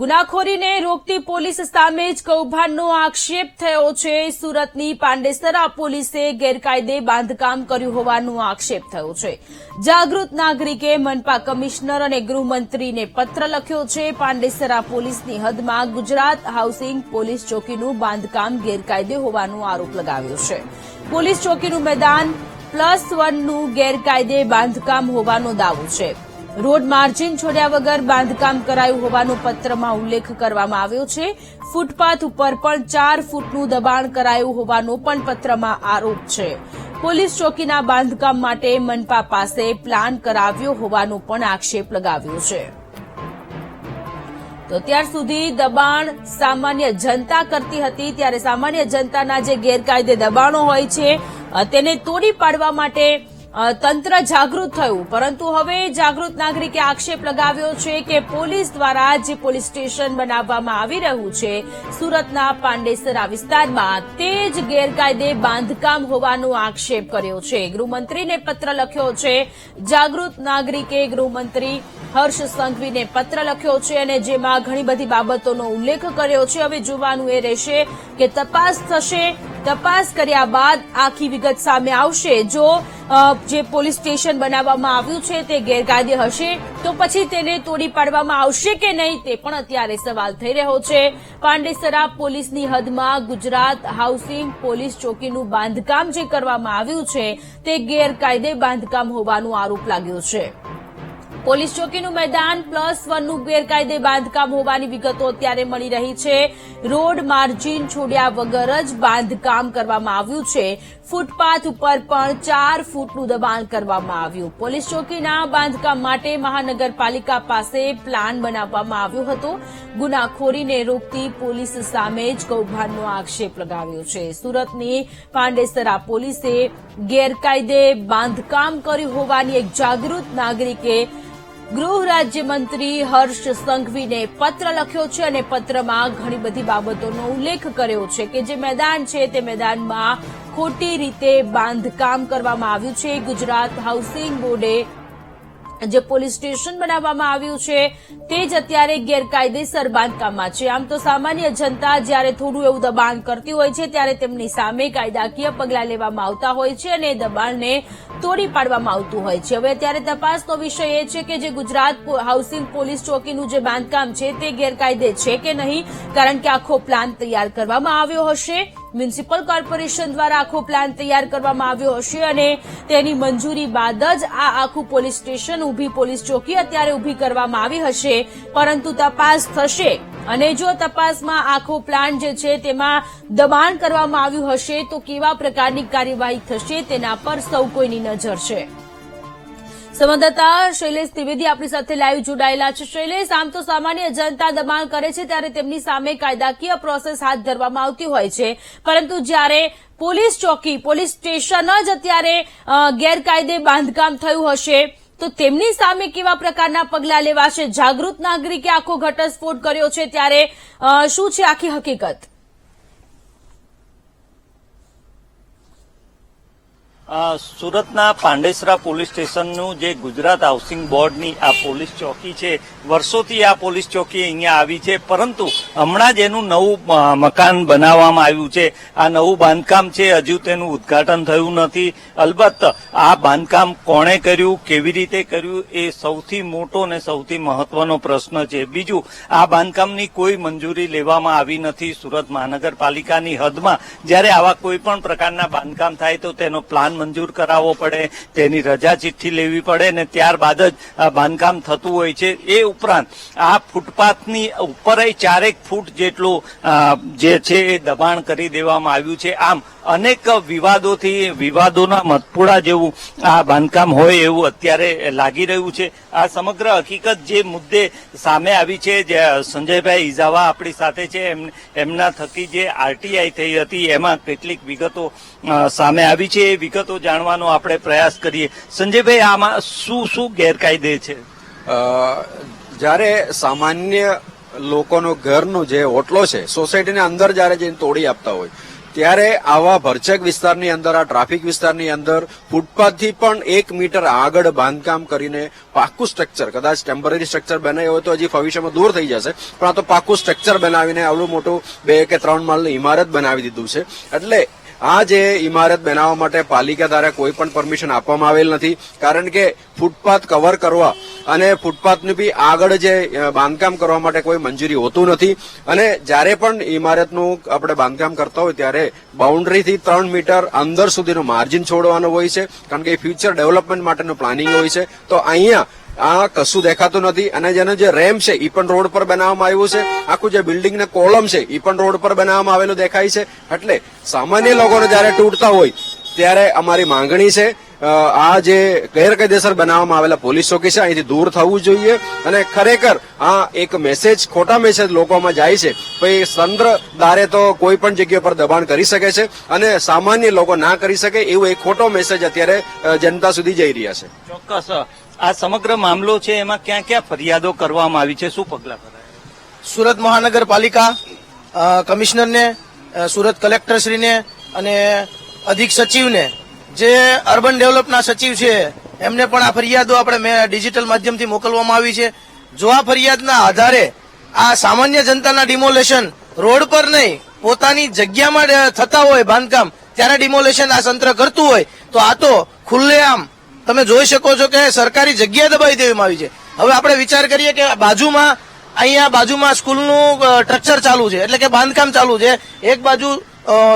ગુનાખોરીને રોકતી police સામે જ કૌભાંડનો આક્ષેપ થયો છે. સુરતની પાંડેસરા પોલીસે ગેરકાયદે બાંધકામ કર્યું હોવાનો આક્ષેપ થયો છે. જાગૃત નાગરિકે મનપા કમિશનર અને ગૃહમંત્રીને પત્ર લખ્યો છે. પાંડેસરા પોલીસની હદમાં ગુજરાત હાઉસિંગ પોલીસ ચોકીનું બાંધકામ ગેરકાયદે હોવાનો આરોપ લગાવ્યો છે. પોલીસ ચોકીનું મેદાન પ્લસ વનનું ગેરકાયદે બાંધકામ હોવાનો દાવો છે. રોડ માર્જિન છોડ્યા વગર બાંધકામ કરાયું હોવાનો પત્રમાં ઉલ્લેખ કરવામાં આવ્યો છે. ફૂટપાથ ઉપર પણ ચાર ફૂટનું દબાણ કરાયું હોવાનો પણ પત્રમાં આરોપ છે. પોલીસ ચોકીના બાંધકામ માટે મનપા પાસે પ્લાન કરાવ્યો હોવાનો પણ આક્ષેપ લગાવ્યો છે. તો ત્યાર સુધી દબાણ સામાન્ય જનતા કરતી હતી. ત્યારે સામાન્ય જનતાના જે ગેરકાયદે દબાણો હોય છે, તેને તોડી પાડવા માટે તંત્ર જાગૃત થયું. પરંતુ હવે જાગૃત નાગરિકે આક્ષેપ લગાવ્યો છે કે પોલીસ દ્વારા જે પોલીસ સ્ટેશન બનાવવામાં આવી રહ્યું છે, સુરતના પાંડેસરા વિસ્તારમાં તે જ ગેરકાયદે બાંધકામ હોવાનો આક્ષેપ કર્યો છે. ગૃહમંત્રીને પત્ર લખ્યો છે, જાગૃત નાગરિકે ગૃહમંત્રી હર્ષ સંઘવીને પત્ર લખ્યો છે અને જેમાં ઘણી બધી બાબતોનો ઉલ્લેખ કર્યો છે. હવે જોવાનું એ રહેશે કે તપાસ થશે, તપાસ કર્યા બાદ આખી વિગત સામે આવશે. જો જે પોલીસ સ્ટેશન બનાવવામાં આવ્યું છે તે ગેરકાયદે હશે, તો પછી તેને તોડી પાડવામાં આવશે કે નહીં તે પણ અત્યારે સવાલ થઈ રહ્યો છે. પાંડેસરા પોલીસની હદમાં ગુજરાત હાઉસિંગ પોલીસ ચોકીનું બાંધકામ જે કરવામાં આવ્યું છે તે ગેરકાયદે બાંધકામ હોવાનો આરોપ લાગ્યો છે. પોલીસ ચોકીનું મેદાન પ્લસ વનનું ગેરકાયદે બાંધકામ હોવાની વિગતો અત્યારે મળી રહી છે. રોડ માર્જિન છોડ્યા વગર જ બાંધકામ કરવામાં આવ્યું છે. ફૂટપાથ ઉપર પણ ચાર ફૂટનું દબાણ કરવામાં આવ્યું. પોલીસ ચોકીના બાંધકામ માટે મહાનગરપાલિકા પાસે પ્લાન બનાવવામાં આવ્યો હતો. ગુનાખોરીને રોકતી પોલીસ સામે જ કૌભાંડનો આક્ષેપ લગાવ્યો છે. સુરતની પાંડેસરા પોલીસે ગેરકાયદે બાંધકામ કર્યું હોવાની એક જાગૃત નાગરિકે ગૃહ રાજ્યમંત્રી હર્ષ સંઘવીને પત્ર લખ્યો છે અને પત્રમાં ઘણી બધી બાબતોનો ઉલ્લેખ કર્યો છે કે જે મેદાન છે તે મેદાનમાં ખોટી રીતે બાંધકામ કરવામાં આવ્યું છે. ગુજરાત હાઉસિંગ બોર્ડે જે પોલીસ સ્ટેશન બનાવવામાં આવ્યું છે તે જ અત્યારે ગેરકાયદેસર બાંધકામમાં છે. આમ તો સામાન્ય જનતા જ્યારે થોડું એવું દબાણ કરતી હોય છે, ત્યારે તેમની સામે કાયદાકીય પગલાં લેવામાં આવતા હોય છે અને દબાણને તોડી પાડવામાં આવતું હોય છે. હવે અત્યારે તપાસનો વિષય એ છે કે જે ગુજરાત હાઉસિંગ પોલીસ ચોકીનું જે બાંધકામ છે તે ગેરકાયદે છે કે નહીં? કારણ કે આખો પ્લાન તૈયાર કરવામાં આવ્યો હશે. મ્યુનિસિપલ કોર્પોરેશન દ્વારા આખો પ્લાન તૈયાર કરવામાં આવ્યો હશે અને તેની મંજૂરી બાદ જ આ આખું પોલીસ સ્ટેશન ઊભી પોલીસ ચોકી અત્યારે ઊભી કરવામાં આવી હશે. પરંતુ તપાસ થશે. અને જો તપાસમાં આખો પ્લાન જે છે તેમાં દબાણ કરવામાં આવ્યું હશે, તો કેવા પ્રકારની કાર્યવાહી થશે તેના પર સૌ કોઈની નજર છે. સંવાદદાતા શૈલેષ ત્રિવેદી આપણી સાથે લાઈવ જોડાયેલા છે. શૈલેષ, આમ તો સામાન્ય જનતા દબાણ કરે છે ત્યારે તેમની સામે કાયદાકીય પ્રોસેસ હાથ ધરવામાં આવતી હોય છે. પરંતુ જ્યારે પોલીસ ચોકી, પોલીસ સ્ટેશન જ અત્યારે ગેરકાયદે બાંધકામ થયું હશે, તો તેમની સામે કેવા પ્રકારના પગલાં લેવાશે? જાગૃત નાગરિકે આખો ઘટસ્ફોટ કર્યો છે ત્યારે શું છે આખી હકીકત? સુરતના પાંડેસરા પોલીસ સ્ટેશનનું જે ગુજરાત હાઉસિંગ બોર્ડની આ પોલીસ ચોકી છે, વર્ષોથી આ પોલીસ ચોકી અહીંયા આવી છે, પરંતુ હમણાં જ એનું નવું મકાન બનાવવામાં આવ્યું છે. આ નવું બાંધકામ છે, હજુ તેનું ઉદ્ઘાટન થયું નથી. અલબત્ત, આ બાંધકામ કોણે કર્યું, કેવી રીતે કર્યું, એ સૌથી મોટો અને સૌથી મહત્વનો પ્રશ્ન છે. બીજું, આ બાંધકામની કોઈ મંજૂરી લેવામાં આવી નથી સુરત મહાનગરપાલિકાની હદમાં. જ્યારે આવા કોઈ પણ પ્રકારના બાંધકામ થાય તો તેનો પ્લાન મંજૂર કરાવવો પડે, તેની રજા ચિઠ્ઠી લેવી પડે ને ત્યારબાદ જ બાંધકામ થતું હોય છે. એ ઉપરાંત આ ફૂટપાથની ઉપર ચારેક ફૂટ જેટલું જે છે એ દબાણ કરી દેવામાં આવ્યું છે. આમ અનેક વિવાદોથી, વિવાદોના મતપુડા જેવું આ બાંધકામ હોય એવું અત્યારે લાગી રહ્યું છે. આ સમગ્ર હકીકત જે મુદ્દે સામે આવી છે, જે સંજયભાઈ ઇઝાવા આપણી સાથે છે, એમ- એમના થકી જે આરટીઆઈ થઈ હતી, એમાં કેટલીક વિગતો સામે આવી છે. એ વિગતો જાણવાનો આપણે પ્રયાસ કરીએ. સંજયભાઈ, આમાં શું શું ગેરકાયદે છે? જ્યારે સામાન્ય લોકોનો ઘરનો જે હોટલો છે, સોસાયટીને અંદર જ્યારે જઈને તોડી આપતા હોય ત્યારે આવા ભરચક વિસ્તારની અંદર, આ ટ્રાફિક વિસ્તારની અંદર ફૂટપાથથી પણ એક મીટર આગળ બાંધકામ કરીને પાકું સ્ટ્રક્ચર કદાચ ટેમ્પરરી સ્ટ્રક્ચર બનાવ્યું હોય તો હજી ભવિષ્યમાં દૂર થઈ જશે, પણ આ તો પાકું સ્ટ્રક્ચર બનાવીને આવડું મોટું બે કે ત્રણ માળની ઇમારત બનાવી દીધું છે. એટલે આ જે ઇમારત બનાવવા માટે પાલિકા દ્વારા કોઈ પણ પરમિશન આપવામાં આવેલ નથી, કારણ કે ફૂટપાથ કવર કરવા અને ફૂટપાથની બી આગળ જે બાંધકામ કરવા માટે કોઈ મંજૂરી હોતું નથી. અને જ્યારે પણ ઇમારતનું આપણે બાંધકામ કરતા હોય ત્યારે બાઉન્ડ્રીથી ત્રણ મીટર અંદર સુધીનું માર્જિન છોડવાનું હોય છે. કારણ કે ફ્યુચર ડેવલપમેન્ટ માટેનું પ્લાનિંગ હોય છે. તો અહીંયા આ કશું દેખાતું નથી. અને જેનો જે રેમ છે એ પણ રોડ પર બનાવવામાં આવ્યું છે. આખું જે બિલ્ડિંગ ને કોલમ છે એ પણ રોડ પર બનાવવામાં આવેલું દેખાય છે. એટલે સામાન્ય લોકોને જયારે તૂટતા હોય, ત્યારે અમારી માંગણી છે આ જે ગેરકાયદેસર બનાવવામાં આવેલા પોલીસ ચોકી છે અહીંથી દૂર થવું જોઈએ. અને ખરેખર આ એક મેસેજ ખોટા મેસેજ લોકોમાં જાય છે. ભાઈ તંત્ર દારે તો કોઈ પણ જગ્યા પર દબાણ કરી શકે છે અને સામાન્ય લોકો ના કરી શકે એવો એક ખોટો મેસેજ અત્યારે જનતા સુધી જઈ રહ્યા છે. ચોક્કસ. આ સમગ્ર મામલો છે એમાં ક્યાં ક્યાં ફરિયાદો કરવામાં આવી છે? શું પગલા ભરાય? સુરત મહાનગરપાલિકા કમિશનરને સુરત કલેક્ટરશ્રીને અને અધિક સચિવને જે અર્બન ડેવલપના સચિવ છે, એમને પણ આ ફરિયાદો આપણે ડિજિટલ માધ્યમથી મોકલવામાં આવી છે. જો આ ફરિયાદના આધારે આ સામાન્ય જનતાના ડિમોલેશન રોડ પર નહીં, પોતાની જગ્યામાં થતા હોય બાંધકામ, ત્યારે ડિમોલેશન આ તંત્ર કરતું હોય, તો આ તો ખુલ્લેઆમ તમે જોઈ શકો છો કે સરકારી જગ્યા દબાવી દેવામાં આવી છે. હવે આપણે વિચાર કરીએ કે બાજુમાં, અહીંયા બાજુમાં સ્કૂલનું સ્ટ્રક્ચર ચાલુ છે, એટલે કે બાંધકામ ચાલુ છે. એક બાજુ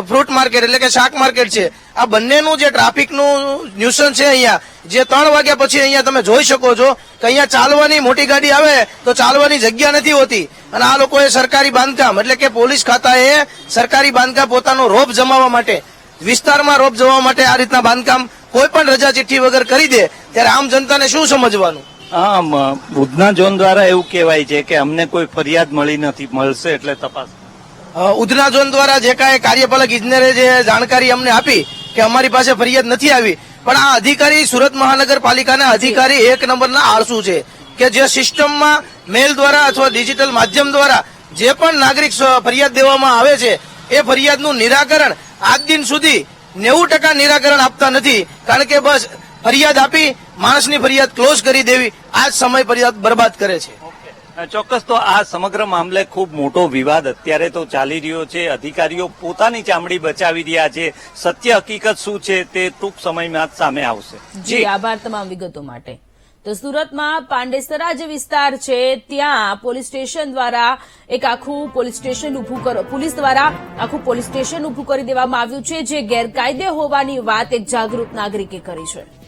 ફ્રૂટ માર્કેટ એટલે કે શાક માર્કેટ છે. આ બંનેનું જે ટ્રાફિકનું ન્યુસન છે અહીંયા જે ત્રણ વાગ્યા પછી અહીંયા તમે જોઈ શકો છો કે અહીંયા ચાલવાની મોટી ગાડી આવે તો ચાલવાની જગ્યા નથી હોતી. અને આ લોકોએ સરકારી બાંધકામ એટલે કે પોલીસ ખાતાએ સરકારી બાંધકામ પોતાનો રોપ જમાવવા માટે વિસ્તારમાં રોપ જમાવવા માટે આ રીતના બાંધકામ કોઈ પણ રજા ચિઠ્ઠી વગર કરી દે ત્યારે આમ જનતાને શું સમજવાનું? આમ ઉધના ઝોન દ્વારા એવું કહેવાય છે કે અમને કોઈ ફરિયાદ મળી નથી મળશે એટલે તપાસ. ઉધના ઝોન દ્વારા જે કાંઈ કાર્યપાલક ઇજનેરે જે જાણકારી અમને આપી કે અમારી પાસે ફરિયાદ નથી આવી. પણ આ અધિકારી સુરત મહાનગરપાલિકાના અધિકારી એક નંબરના આળસુ છે કે જે સિસ્ટમમાં મેલ દ્વારા અથવા ડિજિટલ માધ્યમ દ્વારા જે પણ નાગરિક ફરિયાદ દેવામાં આવે છે, એ ફરિયાદનું નિરાકરણ આજ દિન સુધી નેવું ટકા નિરાકરણ આપતા નથી. કારણ કે બસ ફરિયાદ આપી, માણસની ફરિયાદ ક્લોઝ કરી દેવી. આ જ સમય ફરિયાદ બરબાદ કરે છે. ચોક્કસ તો આ સમગ્ર મામલે ખૂબ મોટો વિવાદ અત્યારે તો ચાલી રહ્યો છે. અધિકારીઓ પોતાની ચામડી બચાવી રહ્યા છે. સત્ય હકીકત શું છે તે ટૂંક સમયમાં સામે આવશે. જી આભાર તમામ વિગતો માટે. તો સુરતમાં પાંડેસરા જે વિસ્તાર છે. ત્યાં પોલીસ સ્ટેશન દ્વારા એક આખું પોલીસ સ્ટેશન ઉભું કરો પોલીસ દ્વારા આખું પોલીસ સ્ટેશન ઉભું કરી દેવામાં આવ્યું છે જે ગેરકાયદે હોવાની વાત એક જાગૃત નાગરિકે કરી છે.